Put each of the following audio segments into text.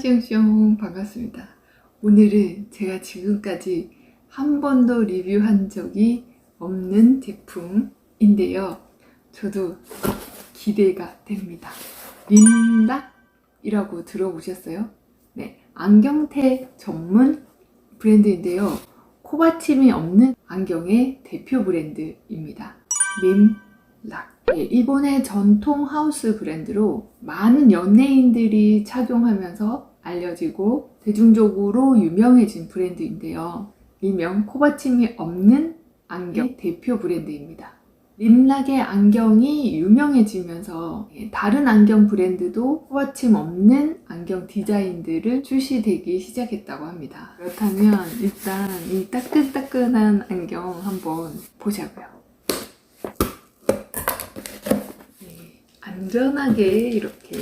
슝슝 반갑습니다. 오늘은 제가 지금까지 한 번도 리뷰한 적이 없는 제품인데요. 저도 기대가 됩니다. 린락이라고 들어보셨어요? 네, 안경테 전문 브랜드인데요. 코받침이 없는 안경의 대표 브랜드입니다. 린락. 네, 일본의 전통 하우스 브랜드로 많은 연예인들이 착용하면서 알려지고 대중적으로 유명해진 브랜드인데요. 일명 코받침이 없는 안경 대표 브랜드입니다. 림락의 안경이 유명해지면서 다른 안경 브랜드도 코받침 없는 안경 디자인들을 출시되기 시작했다고 합니다. 그렇다면 일단 이 따끈따끈한 안경 한번 보자고요. 네, 안전하게 이렇게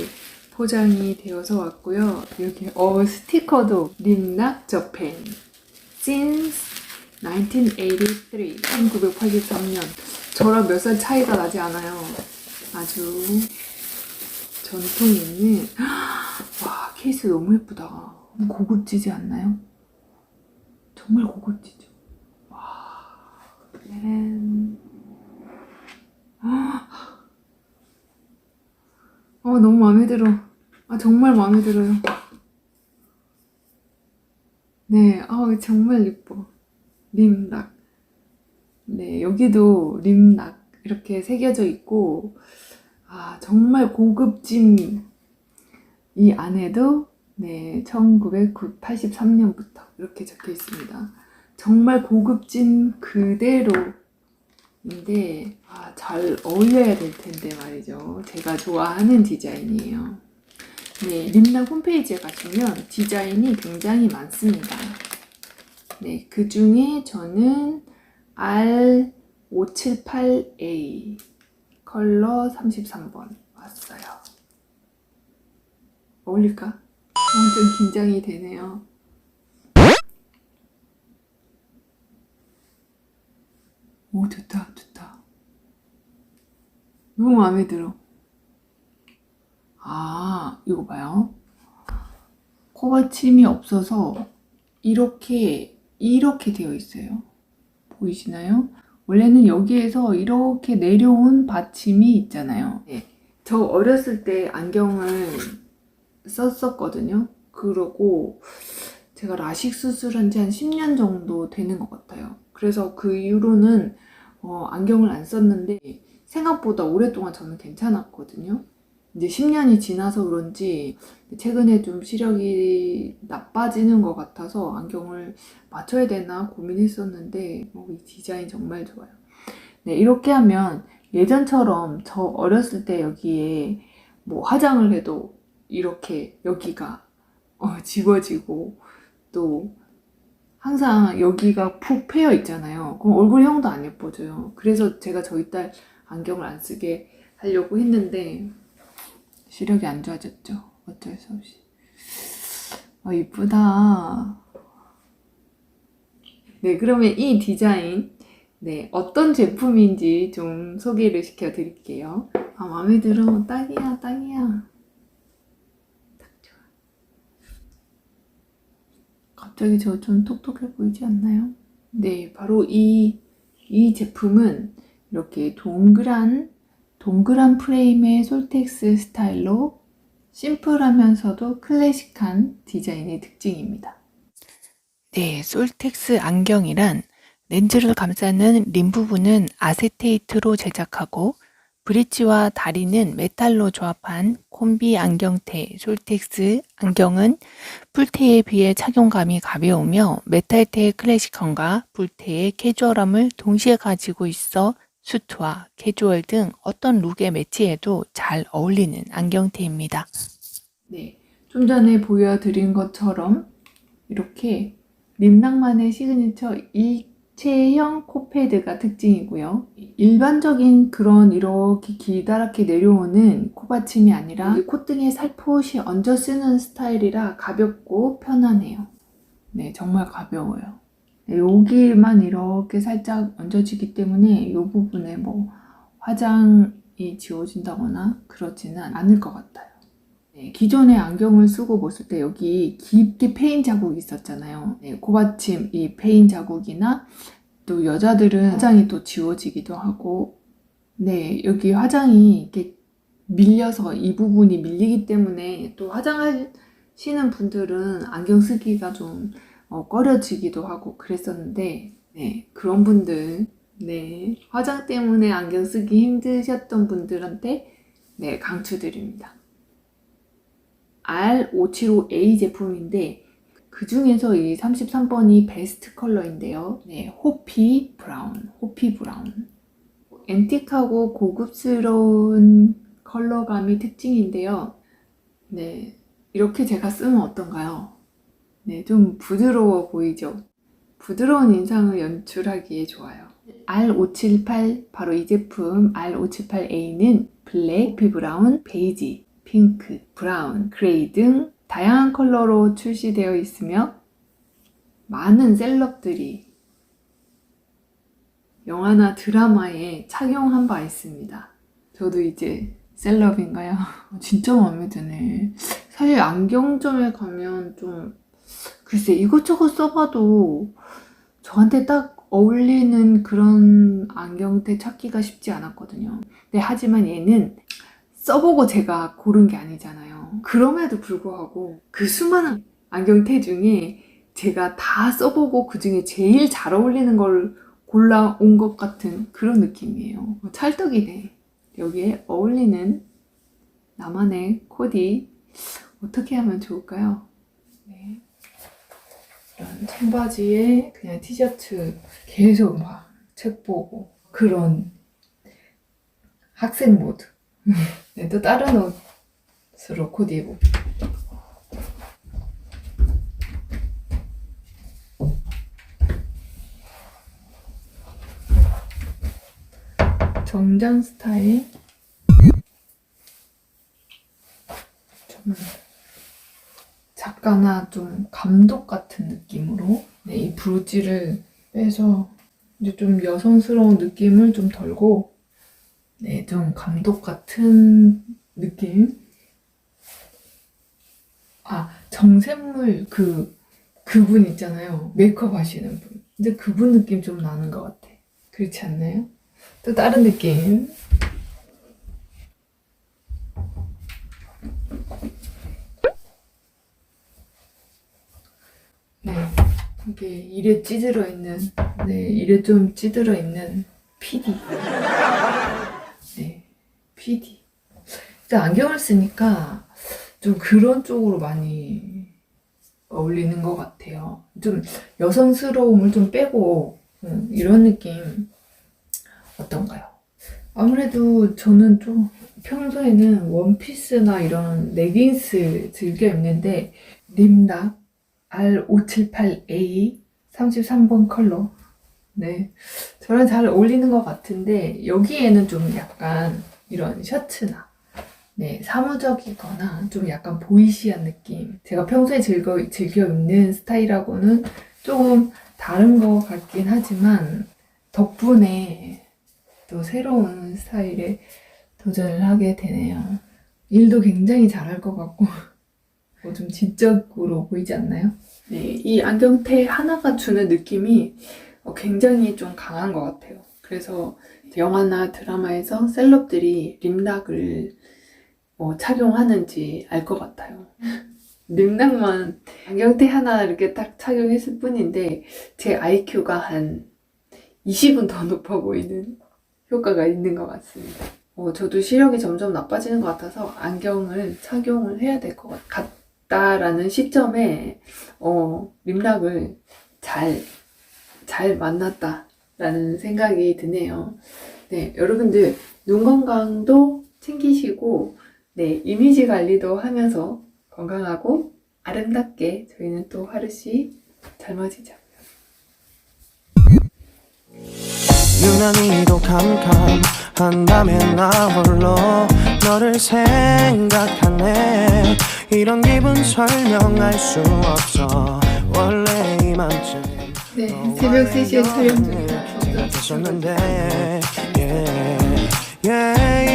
포장이 되어서 왔고요. 여기 어 스티커도 림락 저펜 since 1983 1983년 저랑 몇 살 차이가 나지 않아요. 아주 전통 있는 와 케이스 너무 예쁘다. 고급지지 않나요? 정말 고급지죠. 와 짠. 어 너무 마음에 들어. 아 정말 마음에 들어요. 네, 아 정말 예뻐. 림락. 네, 여기도 림락 이렇게 새겨져 있고, 아 정말 고급진 이 안에도 네 1983년부터 이렇게 적혀 있습니다. 정말 고급진 그대로인데 아, 잘 어울려야 될 텐데 말이죠. 제가 좋아하는 디자인이에요. 네, 림락 홈페이지에 가시면 디자인이 굉장히 많습니다. 네, 그 중에 저는 R578A 컬러 33번 왔어요. 어울릴까? 완전 긴장이 되네요. 오, 좋다, 좋다. 너무 마음에 들어. 아, 이거 봐요. 코받침이 없어서 이렇게, 이렇게 되어 있어요. 보이시나요? 원래는 여기에서 이렇게 내려온 받침이 있잖아요. 네. 저 어렸을 때 안경을 썼었거든요. 그러고 제가 라식 수술한 지 한 10년 정도 되는 것 같아요. 그래서 그 이후로는 어, 안경을 안 썼는데 생각보다 오랫동안 저는 괜찮았거든요. 이제 10년이 지나서 그런지 최근에 좀 시력이 나빠지는 것 같아서 안경을 맞춰야 되나 고민했었는데 어, 이 디자인 정말 좋아요. 네, 이렇게 하면 예전처럼 저 어렸을 때 여기에 뭐 화장을 해도 이렇게 여기가 어, 지워지고 또 항상 여기가 푹 패여 있잖아요. 그럼 얼굴형도 안 예뻐져요. 그래서 제가 저희 딸 안경을 안 쓰게 하려고 했는데 시력이 안 좋아졌죠. 어쩔 수 없이. 아, 이쁘다. 네, 그러면 이 디자인, 네, 어떤 제품인지 좀 소개를 시켜 드릴게요. 아, 마음에 들어. 딱이야, 딱이야. 딱 좋아. 갑자기 저좀 똑똑해 보이지 않나요? 네, 바로 이, 이 제품은 이렇게 동그란 동그란 프레임의 솔텍스 스타일로 심플하면서도 클래식한 디자인의 특징입니다. 네, 솔텍스 안경이란 렌즈를 감싸는 림 부분은 아세테이트로 제작하고 브릿지와 다리는 메탈로 조합한 콤비 안경테 솔텍스 안경은 풀테에 비해 착용감이 가벼우며 메탈테의 클래식함과 풀테의 캐주얼함을 동시에 가지고 있어 수트와 캐주얼 등 어떤 룩에 매치해도 잘 어울리는 안경테입니다. 네, 좀 전에 보여드린 것처럼 이렇게 림낭만의 시그니처 일체형 코패드가 특징이고요. 일반적인 그런 이렇게 기다랗게 내려오는 코받침이 아니라 콧등에 살포시 얹어 쓰는 스타일이라 가볍고 편하네요. 네, 정말 가벼워요. 네, 여기만 이렇게 살짝 얹어지기 때문에 이 부분에 뭐 화장이 지워진다거나 그렇지는 않을 것 같아요. 네, 기존에 안경을 쓰고 봤을 때 여기 깊게 페인 자국이 있었잖아요. 네, 고받침 이 페인 자국이나 또 여자들은 화장이 또 지워지기도 하고 네, 여기 화장이 이렇게 밀려서 이 부분이 밀리기 때문에 또 화장하시는 분들은 안경 쓰기가 좀 어, 꺼려지기도 하고 그랬었는데 네, 그런 분들 네, 화장 때문에 안경 쓰기 힘드셨던 분들한테 네, 강추드립니다. R575A 제품인데 그 중에서 이 33번이 베스트 컬러인데요. 네, 호피 브라운, 호피 브라운. 앤틱하고 고급스러운 컬러감이 특징인데요. 네, 이렇게 제가 쓰면 어떤가요? 네, 좀 부드러워 보이죠? 부드러운 인상을 연출하기에 좋아요. R578 바로 이 제품 R578A는 블랙, 피 브라운, 베이지, 핑크, 브라운, 그레이 등 다양한 컬러로 출시되어 있으며 많은 셀럽들이 영화나 드라마에 착용한 바 있습니다. 저도 이제 셀럽인가요? 진짜 마음에 드네. 사실 안경점에 가면 좀 글쎄 이것저것 써봐도 저한테 딱 어울리는 그런 안경테 찾기가 쉽지 않았거든요. 근데 하지만 얘는 써보고 제가 고른 게 아니잖아요. 그럼에도 불구하고 그 수많은 안경테 중에 제가 다 써보고 그 중에 제일 잘 어울리는 걸 골라온 것 같은 그런 느낌이에요. 찰떡이네. 여기에 어울리는 나만의 코디 어떻게 하면 좋을까요? 네. 이런 청바지에 그냥 티셔츠 계속 막 책 보고 그런 학생 모드. 네, 또 다른 옷으로 코디 입고. 정장 스타일. 작가나 좀 감독 같은 느낌으로 네, 이 브로치를 빼서 이제 좀 여성스러운 느낌을 좀 덜고 네, 좀 감독 같은 느낌. 아, 정샘물 그 그분 있잖아요. 메이크업 하시는 분. 근데 그분 느낌 좀 나는 것 같아. 그렇지 않나요? 또 다른 느낌. 네, 이게 일에 찌들어 있는, 네, 일에 좀 찌들어 있는 PD. 네, PD. 일단 안경을 쓰니까 좀 그런 쪽으로 많이 어울리는 것 같아요. 좀 여성스러움을 좀 빼고, 음, 이런 느낌 어떤가요? 아무래도 저는 좀 평소에는 원피스나 이런 레깅스 즐겨 입는데, 림락 R578A 33번 컬러. 네. 저랑 잘 어울리는 것 같은데, 여기에는 좀 약간 이런 셔츠나, 네, 사무적이거나 좀 약간 보이시한 느낌. 제가 평소에 즐겨, 즐겨 입는 스타일하고는 조금 다른 것 같긴 하지만, 덕분에 또 새로운 스타일에 도전을 하게 되네요. 일도 굉장히 잘할 것 같고, 뭐 좀 지적으로 보이지 않나요? 네, 이 안경테 하나가 주는 느낌이 어, 굉장히 좀 강한 것 같아요. 그래서 영화나 드라마에서 셀럽들이 림락을 어, 착용하는지 알 것 같아요. 림락만 안경테 하나 이렇게 딱 착용했을 뿐인데 제 IQ가 한 20은 더 높아 보이는 효과가 있는 것 같습니다. 어, 저도 시력이 점점 나빠지는 것 같아서 안경을 착용을 해야 될 것 같 다라는 시점에 어, 림락을 잘, 잘 만났다라는 생각이 드네요. 네, 여러분들 눈 건강도 챙기시고 네, 이미지 관리도 하면서 건강하고 아름답게 저희는 또 하루씩 젊어지자. 유난히도 캄캄한 밤에 나 홀로 너를 생각하네. 이런 기분 설명할 수 없어. 원래 이맘쯤 네 새벽 3시에 촬영 중이라 었는데. yeah, yeah,